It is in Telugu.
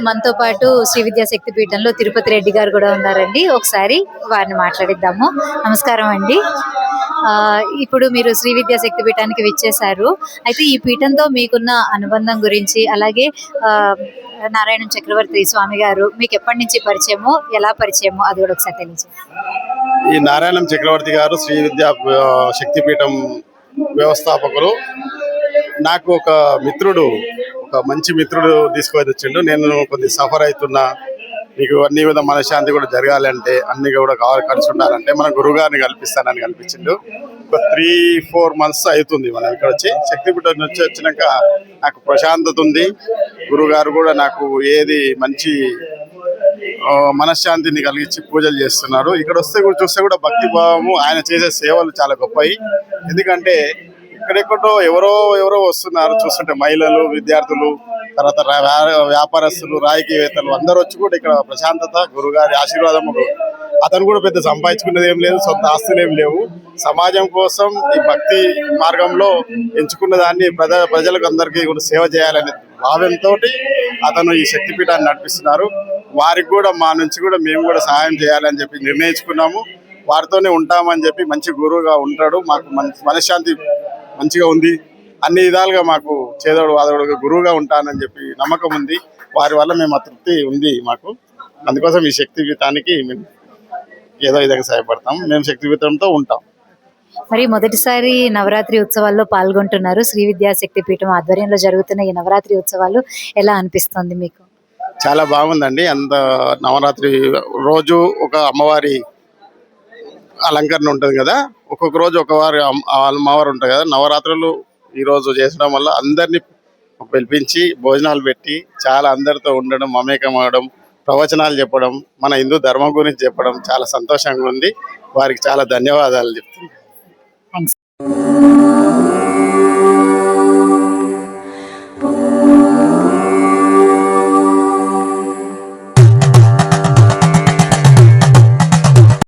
మనతో పాటు శ్రీ విద్యా శక్తి పీఠంలో తిరుపతి రెడ్డి గారు కూడా ఉన్నారండి. ఒకసారి వారిని మాట్లాడిద్దాము. నమస్కారం అండి. ఆ, ఇప్పుడు మీరు శ్రీ విద్యా శక్తి పీఠానికి విచ్చేశారు. అయితే ఈ పీఠంతో మీకున్న అనుబంధం గురించి అలాగే ఆ, నారాయణ చక్రవర్తి స్వామి గారు మీకు ఎప్పటి నుంచి పరిచయము ఎలా పరిచయము అది కూడా ఒకసారి తెలియజేయండి. ఈ నారాయణం చక్రవర్తి గారు శ్రీ విద్యా శక్తిపీఠం వ్యవస్థాపకులు. నాకు ఒక మిత్రుడు ఒక మంచి మిత్రుడు తీసుకొని వచ్చిండు. నేను కొద్ది సఫర్ అవుతున్నా. నీకు అన్ని విధ మనశ్శాంతి కూడా జరగాలంటే అన్ని కూడా కావాలి కలిసి ఉండాలంటే మన గురుగారిని కల్పిస్తానని కల్పించిండు. ఒక త్రీ ఫోర్ మంత్స్ అవుతుంది మనం ఇక్కడ వచ్చి. శక్తిపీఠం నుంచి వచ్చినాక నాకు ప్రశాంతత ఉంది. గురుగారు కూడా నాకు ఏది మంచి మనశ్శాంతిని కలిగించి పూజలు చేస్తున్నారు. ఇక్కడ వస్తే కూడా చూస్తే కూడా భక్తి భావము ఆయన చేసే సేవలు చాలా గొప్పవి. ఎందుకంటే ఎక్కడెక్కడో ఎవరో ఎవరో వస్తున్నారు. చూస్తుంటే మహిళలు విద్యార్థులు తర్వాత వ్యా- వ్యాపారస్తులు రాజకీయవేత్తలు అందరూ వచ్చి కూడా ఇక్కడ ప్రశాంతత గురుగారి ఆశీర్వాదం అతను కూడా పెద్ద సంపాదించుకున్నది ఏం లేదు సొంత ఆస్తులు ఏం లేవు. సమాజం కోసం ఈ భక్తి మార్గంలో ఎంచుకున్న దాన్ని ప్రజ ప్రజలకు అందరికీ కూడా సేవ చేయాలనే భావంతో అతను ఈ శక్తిపీఠాన్ని నడిపిస్తున్నారు. వారికి కూడా మా నుంచి కూడా మేము కూడా సహాయం చేయాలని చెప్పి నిర్ణయించుకున్నాము. వారితోనే ఉంటామని చెప్పి మంచి గురువుగా ఉంటాడు. మాకు మంచి మనశ్శాంతి మంచిగా ఉంది. అన్ని విధాలుగా మాకు చేదోడు వాదోడుగా గురువుగా ఉంటానని చెప్పి నమ్మకం ఉంది. వారి వల్ల మేము ఆ తృప్తి ఉంది మాకు. అందుకోసం ఈ శక్తిపీఠానికి మేము ఏదో విధంగా సహాయపడతాం. మేము శక్తిపీఠంతో ఉంటాం. మరి మొదటిసారి నవరాత్రి ఉత్సవాల్లో పాల్గొంటున్నారు. శ్రీ విద్యా శక్తి పీఠం ఆధ్వర్యంలో జరుగుతున్న ఈ నవరాత్రి ఉత్సవాలు ఎలా అనిపిస్తుంది మీకు? చాలా బాగుందండి. అంత నవరాత్రి రోజు ఒక అమ్మవారి అలంకరణ ఉంటుంది కదా. ఒక్కొక్క రోజు ఒక వారి అమ్మ- అమ్మవారు ఉంటుంది కదా నవరాత్రులు ఈ రోజు చేసడం వల్ల అందరినీ పిలిపించి భోజనాలు పెట్టి చాలా అందరితో ఉండడం మమేకం అవడం ప్రవచనాలు చెప్పడం మన హిందూ ధర్మం గురించి చెప్పడం చాలా సంతోషంగా ఉంది. వారికి చాలా ధన్యవాదాలు చెప్తున్నాను.